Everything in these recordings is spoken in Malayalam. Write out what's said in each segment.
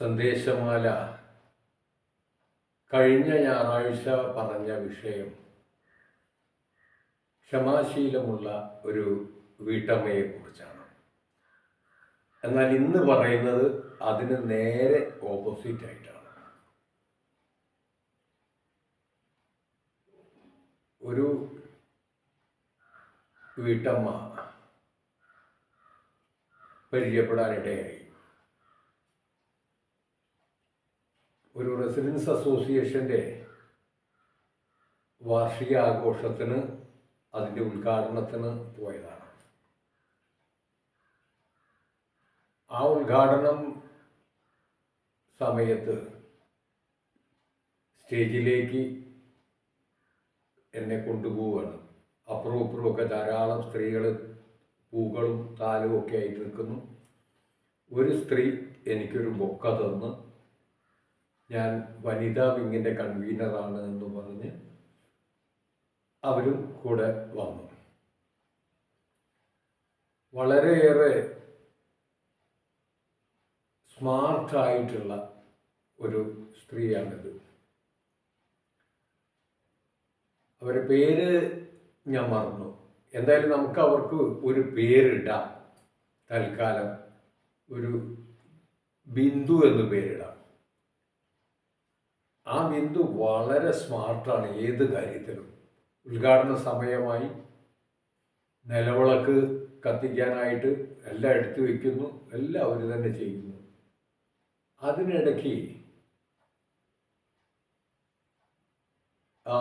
സന്ദേശമാല. കഴിഞ്ഞ ഞായറാഴ്ച പറഞ്ഞ വിഷയം ക്ഷമാശീലമുള്ള ഒരു വീട്ടമ്മയെ കുറിച്ചാണ് എന്നാൽ ഇന്ന് പറയുന്നത് അതിന് നേരെ ഓപ്പോസിറ്റ് ആയിട്ടാണ്. ഒരു വീട്ടമ്മ പരിചയപ്പെടാനിടയായി. ഒരു റെസിഡൻസ് അസോസിയേഷന്റെ വാർഷിക ആഘോഷത്തിന് അതിന്റെ ഉദ്ഘാടനത്തിന് പോയതാണ്. ആ ഉദ്ഘാടനം സമയത്ത് സ്റ്റേജിലേക്ക് എന്നെ കൊണ്ടുപോവുകയാണ്. അപ്പുറവും ഇപ്പുറവും ഒക്കെ ധാരാളം സ്ത്രീകൾ പൂക്കളും താലും ഒക്കെ ആയിട്ട് നിൽക്കുന്നു. ഒരു സ്ത്രീ എനിക്കൊരു ബൊക്ക തന്ന് ഞാൻ വനിതാ വിങ്ങിന്റെ കൺവീനറാണ് എന്ന് പറഞ്ഞ് അവരും കൂടെ വന്നു. വളരെയേറെ സ്മാർട്ടായിട്ടുള്ള ഒരു സ്ത്രീയാണിത്. അവരുടെ പേര് ഞാൻ മറന്നു. എന്തായാലും നമുക്ക് അവർക്ക് ഒരു പേരിടാം. തൽക്കാലം ഒരു ബിന്ദു എന്ന് പേരിടാം. ആ ബിന്ദു വളരെ സ്മാർട്ടാണ് ഏത് കാര്യത്തിലും. ഉദ്ഘാടന സമയമായി നിലവിളക്ക് കത്തിക്കാനായിട്ട് എല്ലാം എടുത്തു വയ്ക്കുന്നു എല്ലാം അവർ തന്നെ ചെയ്യുന്നു. അതിനിടയ്ക്ക് ആ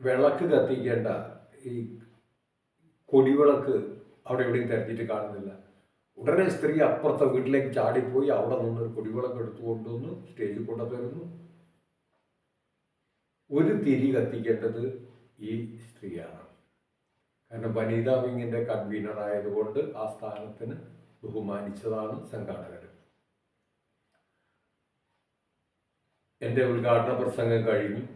വിളക്ക് കത്തിക്കേണ്ട ഈ കൊടിവിളക്ക് അവിടെ എവിടെയും തിരഞ്ഞിട്ട് കാണുന്നില്ല. ഉടനെ സ്ത്രീ അപ്പുറത്തെ വീട്ടിലേക്ക് ചാടിപ്പോയി അവിടെ നിന്നൊരു കൊടിവിളക്ക് എടുത്തു സ്റ്റേജിൽ കൊണ്ടുതരുന്നു ഒരു തിരി കത്തിക്കേണ്ടത് ഈ സ്ത്രീയാണ്. കാരണം വനിതാ വിങ്ങിന്റെ കൺവീനർ ആയതുകൊണ്ട് ആ സ്ഥാനത്തിന് ബഹുമാനിച്ചതാണ് സംഘാടകർ. എന്റെ ഉദ്ഘാടന പ്രസംഗം കഴിഞ്ഞു.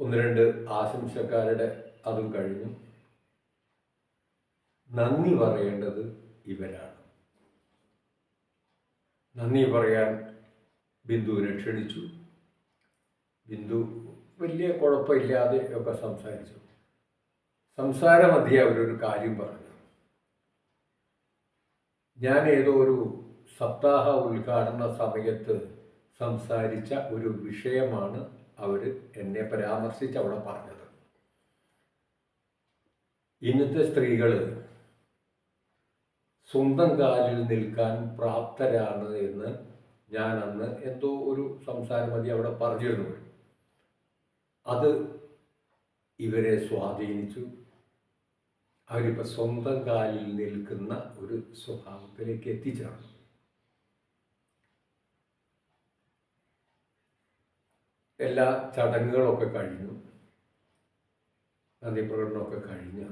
ഒന്ന് രണ്ട് ആശംസക്കാരുടെ അതും കഴിഞ്ഞു. നന്ദി പറയേണ്ടത് ഇവരാണ്. നന്ദി പറയാൻ ബിന്ദുവിനെ ക്ഷണിച്ചു. ബിന്ദു വലിയ കുഴപ്പമില്ലാതെ ഒക്കെ സംസാരിച്ചു. സംസാരമധ്യേ അവരൊരു കാര്യം പറഞ്ഞു. ഞാൻ ഏതോ ഒരു സപ്താഹ ഉദ്ഘാടന സമയത്ത് സംസാരിച്ച ഒരു വിഷയമാണ് അവർ എന്നെ പരാമർശിച്ച് അവിടെ പറഞ്ഞത്. ഇന്നത്തെ സ്ത്രീകൾ സ്വന്തം കാലിൽ നിൽക്കാൻ പ്രാപ്തരാണ് എന്ന് ഞാൻ അന്ന് എന്തോ ഒരു സംസാരമതി അവിടെ പറഞ്ഞിരുന്നു. അത് ഇവരെ സ്വാധീനിച്ചു. അവരിപ്പോൾ സ്വന്തം കാലിൽ നിൽക്കുന്ന ഒരു സ്വഭാവത്തിലേക്ക് എത്തിച്ചേർന്നു. എല്ലാ ചടങ്ങുകളൊക്കെ കഴിഞ്ഞു. നന്ദി പ്രകടനമൊക്കെ കഴിഞ്ഞ്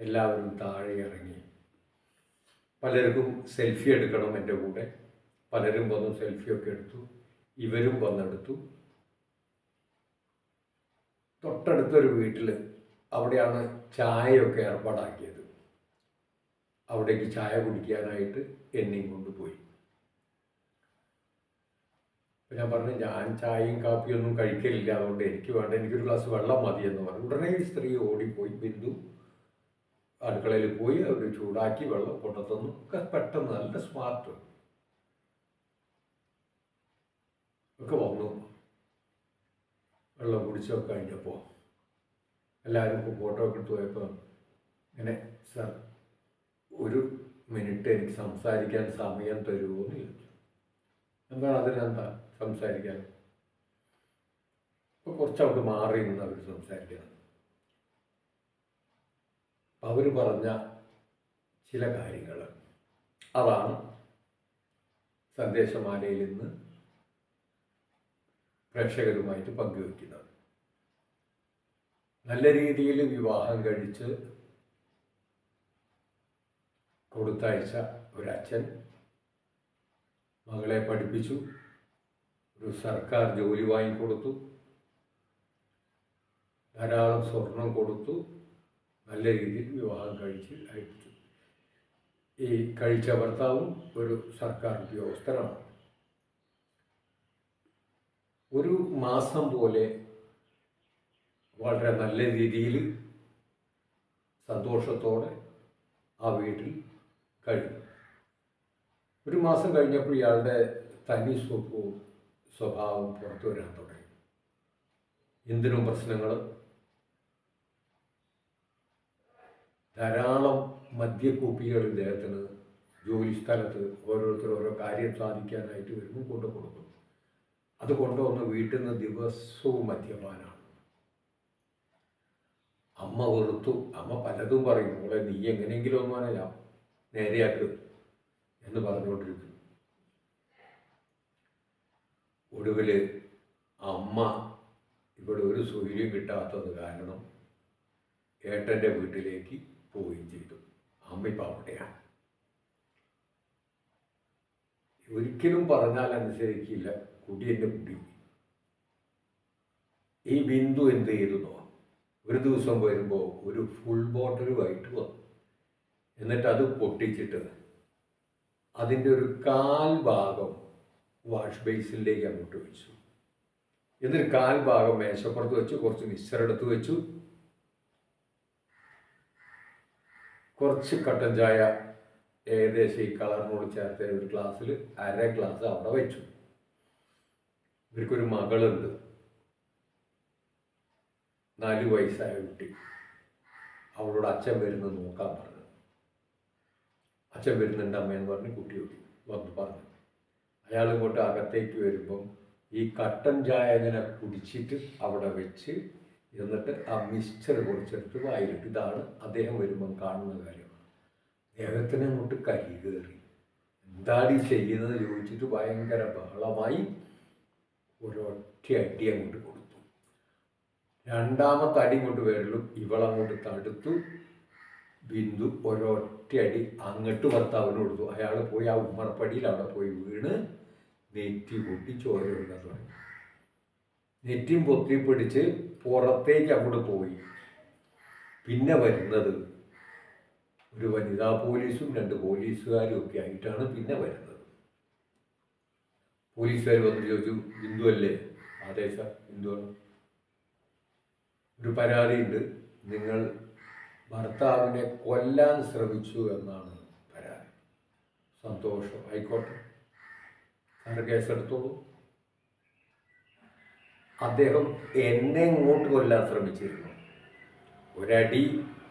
എല്ലാവരും താഴെ ഇറങ്ങി. പലർക്കും സെൽഫി എടുക്കണം എന്റെ കൂടെ. പലരും വന്ന് സെൽഫിയൊക്കെ എടുത്തു. ഇവരും വന്നെടുത്തു. തൊട്ടടുത്തൊരു വീട്ടിൽ അവിടെയാണ് ചായയൊക്കെ ഏർപ്പാടാക്കിയത്. അവിടേക്ക് ചായ കുടിക്കാനായിട്ട് എന്നെയും കൊണ്ടുപോയി പോയി. ഞാൻ പറഞ്ഞു ഞാൻ ചായയും കാപ്പിയൊന്നും കഴിക്കലില്ല അതുകൊണ്ട് എനിക്ക് വേണ്ട എനിക്കൊരു ഗ്ലാസ് വെള്ളം മതി എന്ന് പറഞ്ഞു. ഉടനെ ഈ സ്ത്രീ ഓടിപ്പോയി ബിന്ദു അടുക്കളയിൽ പോയി അവർ ചൂടാക്കി വെള്ളം കൊണ്ടുതന്നു. ഒക്കെ പെട്ടെന്ന് നല്ല സ്മാർട്ട് ഒക്കെ വന്നു വെള്ളം കുടിച്ചൊക്കെ കഴിഞ്ഞപ്പോൾ എല്ലാവരും ഫോട്ടോ ഒക്കെ എടുത്ത് പോയപ്പോൾ ഇങ്ങനെ സാർ ഒരു മിനിറ്റ് എനിക്ക് സംസാരിക്കാൻ സമയം തരുമോ എന്ന് ചോദിച്ചു. എന്താണ് അതിനെന്താ സംസാരിക്കാൻ? ഇപ്പോൾ കുറച്ചവിടെ മാറി നിന്ന് അവർ സംസാരിക്കണം. അവർ പറഞ്ഞ ചില കാര്യങ്ങൾ അതാണ് സന്ദേശമാലയിൽ ഇന്ന് പ്രേക്ഷകരുമായിട്ട് പങ്കുവെക്കുന്നത്. നല്ല രീതിയിൽ വിവാഹം കഴിച്ച് കൊടുത്തയച്ച ഒരച്ഛൻ മകളെ പഠിപ്പിച്ചു. ഒരു സർക്കാർ ജോലി വാങ്ങിക്കൊടുത്തു. ധാരാളം സ്വർണം കൊടുത്തു. നല്ല രീതിയിൽ വിവാഹം കഴിച്ച് അയച്ചു ഈ കഴിച്ച ഭർത്താവും ഒരു സർക്കാർ ഉദ്യോഗസ്ഥനാണ് ഒരു മാസം പോലെ വളരെ നല്ല രീതിയിൽ സന്തോഷത്തോടെ ആ വീട്ടിൽ കഴിഞ്ഞു. ഒരു മാസം കഴിഞ്ഞപ്പോൾ ഇയാളുടെ തനി സ്വഭാവവും സ്വഭാവം പുറത്തു വരാൻ തുടങ്ങി. എന്തിനും പ്രശ്നങ്ങൾ. ധാരാളം മദ്യക്കൂപ്പികൾ ഇദ്ദേഹത്തിന് ജോലി സ്ഥലത്ത് ഓരോരുത്തർ ഓരോ കാര്യം സാധിക്കാനായിട്ട് വരുമ്പോൾ കൊണ്ടു കൊടുക്കും അത് കൊണ്ടുവന്ന് വീട്ടിൽ നിന്ന് ദിവസവും മദ്യപാനാണ്. അമ്മ വെറുത്തു. അമ്മ പലതും പറയും. മോളെ നീ എങ്ങനെയെങ്കിലും ഒന്നും അല്ല നേരെയാക്ക് എന്ന് പറഞ്ഞുകൊണ്ടിരിക്കും ഒടുവിൽ അമ്മ ഇവിടെ ഒരു സൗകര്യം കിട്ടാത്തത് കാരണം ഏട്ടന്റെ വീട്ടിലേക്ക് പോവുകയും ചെയ്തു. അമ്മ ഇപ്പം അവിടെയാണ്. ഒരിക്കലും പറഞ്ഞാൽ അനുസരിക്കില്ല. കുടി എന്റെ കുടി. ഈ ബിന്ദു എന്ത് ചെയ്തു ഒരു ദിവസം വരുമ്പോൾ ഒരു ഫുൾ ബോട്ടിൽ വൈറ്റ് വന്നു. എന്നിട്ട് അത് പൊട്ടിച്ചിട്ട് അതിന്റെ ഒരു കാൽ ഭാഗം വാഷ് ബേസിലേക്ക് അങ്ങോട്ട് വെച്ചു. എന്നിട്ട് കാൽ ഭാഗം മേശപ്പുറത്ത് വെച്ചു കുറച്ച് മിക്സർ വെച്ചു. കുറച്ച് കട്ടൻ ചായ ഏകദേശം ഈ കളറിനോട് ചേർത്ത ഒരു ഗ്ലാസ്സിൽ അര ക്ലാസ് അവിടെ വെച്ചു. ഇവർക്കൊരു മകളുണ്ട്. നാല് വയസ്സായ കുട്ടി. അവളോട് അച്ഛൻ വരുന്നത് നോക്കാൻ പറഞ്ഞു. അച്ഛൻ വരുന്നുണ്ട് അമ്മയെന്ന് പറഞ്ഞ് കുട്ടിയോട് വന്ന് പറഞ്ഞു. അയാൾ ഇങ്ങോട്ട് അകത്തേക്ക് വരുമ്പം ഈ കട്ടൻ ചായ ഇങ്ങനെ കുടിച്ചിട്ട് അവിടെ വെച്ച് എന്നിട്ട് ആ മിക്സ്ചർ കുറച്ചെടുത്ത് വായിലിട്ട് ഇതാണ് അദ്ദേഹം വരുമ്പം കാണുന്ന കാര്യമാണ് അദ്ദേഹത്തിന് അങ്ങോട്ട് കൈ കയറി എന്താണ് ഈ ചെയ്യുന്നത് ചോദിച്ചിട്ട് ഭയങ്കര ബഹളമായി ഒരൊറ്റ അടി അങ്ങോട്ട് കൊടുത്തു. രണ്ടാമത്തെ അടി ഇങ്ങോട്ട് വരുള്ളൂ ഇവളങ്ങോട്ട് തടുത്തു. ബിന്ദു ഒരൊറ്റ അടി അങ്ങോട്ട് ഭർത്താവിന് കൊടുത്തു. അയാൾ പോയി ആ ഉമ്മറപ്പടിയിൽ അവിടെ പോയി വീണ് നെറ്റി പൊട്ടി ചോര ഒഴുകാൻ തുടങ്ങി. നെറ്റിയും പൊത്തി പിടിച്ച് പുറത്തേക്ക് അങ്ങോട്ട് പോയി. പിന്നെ വരുന്നത് ഒരു വനിതാ പോലീസും രണ്ട് പോലീസുകാരും ഒക്കെ ആയിട്ടാണ് പിന്നെ വരുന്നത്. പോലീസുകാർ വന്ന് ചോദിച്ചു ഹിന്ദു അല്ലേ? അതെ സാർ ബിന്ദുവാണ് ഒരു പരാതിയുണ്ട്. നിങ്ങൾ ഭർത്താവിനെ കൊല്ലാൻ ശ്രമിച്ചു എന്നാണ് പരാതി. സന്തോഷം ആയിക്കോട്ടെ. സാറ് കേസെടുത്തോളൂ. അദ്ദേഹം എന്നെ ഇങ്ങോട്ട് കൊല്ലാൻ ശ്രമിച്ചിരുന്നു. ഒരടി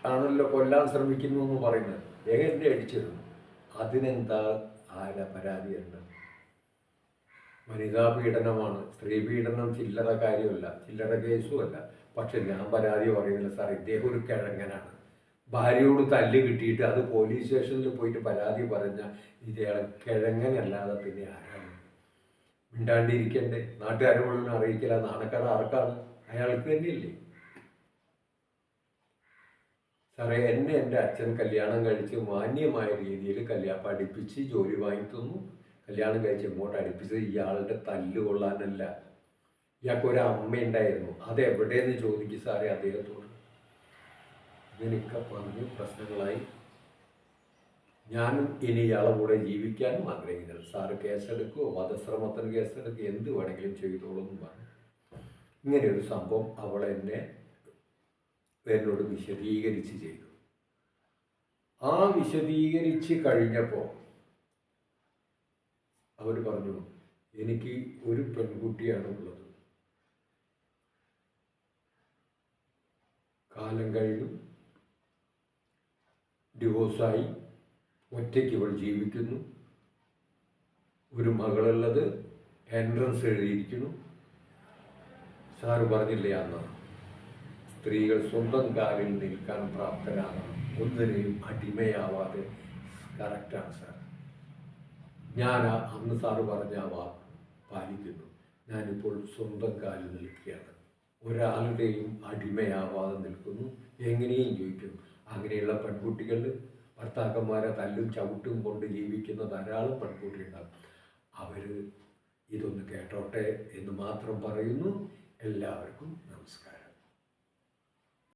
ആണല്ലോ കൊല്ലാൻ ശ്രമിക്കുന്നു എന്ന് പറയുന്നത്. എങ്ങനെ അടിച്ചിരുന്നു. അതിനെന്താ ആരാ പരാതി ഉണ്ട് വനിതാ പീഡനമാണ് സ്ത്രീ പീഡനം ചില്ലറ കാര്യമല്ല. ചില്ലറ കേസുമല്ല. പക്ഷെ ഞാൻ പരാതി പറയുന്നില്ല സാർ ഇദ്ദേഹം ഒരു കിഴങ്ങനാണ്. ഭാര്യയോട് തല്ല് കിട്ടിയിട്ട് അത് പോലീസ് സ്റ്റേഷനിൽ പോയിട്ട് പരാതി പറഞ്ഞ ഇതയാൾ കിഴങ്ങനല്ലാതെ പിന്നെ ആരാണ്? മിണ്ടാണ്ടിരിക്കണ്ടേ. നാട്ടുകാരെ മുഴുവൻ അറിയിക്കില്ല. നാണക്കാട് ആർക്കാണ്? അയാൾക്ക് തന്നെയല്ലേ. സാറേ എന്നെ എന്റെ അച്ഛൻ കല്യാണം കഴിച്ച് മാന്യമായ രീതിയിൽ കല്യാണം പഠിപ്പിച്ച് ജോലി വാങ്ങി തന്നു. കല്യാണം കഴിച്ച് ഇങ്ങോട്ട് അടുപ്പിച്ചത്? ഇയാളുടെ തല്ല് കൊള്ളാനല്ല. ഇയാൾക്ക് ഒരു അമ്മ ഉണ്ടായിരുന്നു. അത് എവിടെയെന്ന് ചോദിക്കും സാറേ അദ്ദേഹത്തോട്. ഇതിനൊക്കെ പറഞ്ഞ് പ്രശ്നങ്ങളായി. ഞാനും ഇനി ഇയാളെ കൂടെ ജീവിക്കാനും ആഗ്രഹിക്കുന്നില്ല. സാറ് കേസെടുക്കുകയോ വധശ്രമത്തിന് കേസെടുക്കുകയോ എന്ത് വേണമെങ്കിലും ചെയ്തോളൂ എന്ന് പറഞ്ഞു. ഇങ്ങനെയൊരു സംഭവം അവൾ എന്നെ എന്നോട് വിശദീകരിച്ച് ചെയ്തു. ആ വിശദീകരിച്ച് കഴിഞ്ഞപ്പോൾ അവർ പറഞ്ഞു എനിക്ക് ഒരു പെൺകുട്ടിയാണ് ഉള്ളത്. കാലം കഴിഞ്ഞു ഡിവോഴ്സായി ഒറ്റയ്ക്ക് ഇവൾ ജീവിക്കുന്നു. ഒരു മകളുള്ളത് എൻട്രൻസ് എഴുതിയിരിക്കുന്നു. സാറ് പറഞ്ഞില്ലേ അന്ന്? സ്ത്രീകൾ സ്വന്തം കാലിൽ നിൽക്കാൻ പ്രാപ്തരാകണം. ഒന്നിനെയും അടിമയാവാതെ. കറക്റ്റാണ് സാർ ഞാൻ അന്ന് സാറ് പറഞ്ഞ ആ വാക്ക് പാലിക്കുന്നു. ഞാനിപ്പോൾ സ്വന്തം കാലിൽ നിൽക്കുകയാണ്. ഒരാളുടെയും അടിമയാവാതെ നിൽക്കുന്നു. എങ്ങനെയും ജീവിക്കും. അങ്ങനെയുള്ള പെൺകുട്ടികൾ ഭർത്താക്കന്മാരെ തല്ലും ചവിട്ടും കൊണ്ട് ജീവിക്കുന്ന ധാരാളം പെൺകുട്ടിയുണ്ടാകും അവർ ഇതൊന്ന് കേട്ടോട്ടെ എന്ന് മാത്രം പറയുന്നു. എല്ലാവർക്കും നമസ്കാരം.